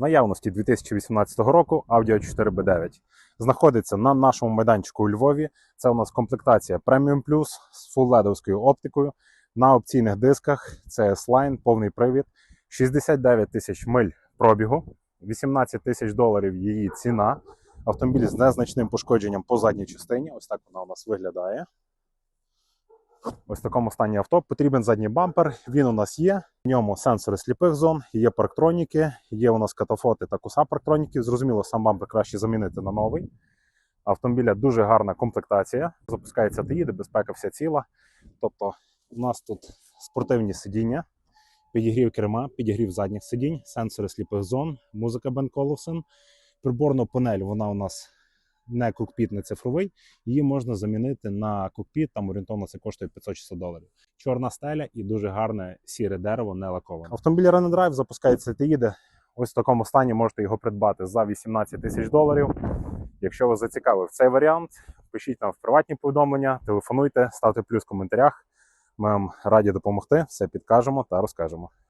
наявності 2018 року Audi 4B9. Знаходиться на нашому майданчику у Львові. Це у нас комплектація Premium Plus з фулледовською оптикою на опційних дисках. Це S-Line, повний привід, 69 тисяч миль пробігу, 18 тисяч доларів її ціна. Автомобіль з незначним пошкодженням по задній частині. Ось так вона у нас виглядає. Ось в такому стані авто. Потрібен задній бампер. Він у нас є. В ньому сенсори сліпих зон, є парктроніки, є у нас катафоти та куса парктроніків. Зрозуміло, сам бампер краще замінити на новий. Автомобіля дуже гарна комплектація. Запускається та їде, безпека вся ціла. Тобто, у нас тут спортивні сидіння, підігрів керма, підігрів задніх сидінь, сенсори сліпих зон, музика Бен Колосон. Приборна панель, вона у нас не кокпіт, не цифровий. Її можна замінити на кокпіт, там орієнтовно це коштує 500-600 доларів. Чорна стеля і дуже гарне сіре дерево, не лаковане. Автомобіль Run Drive запускається та їде. Ось в такому стані можете його придбати за 18 тисяч доларів. Якщо вас зацікавив цей варіант, пишіть нам в приватні повідомлення, телефонуйте, ставте плюс в коментарях. Ми вам раді допомогти, все підкажемо та розкажемо.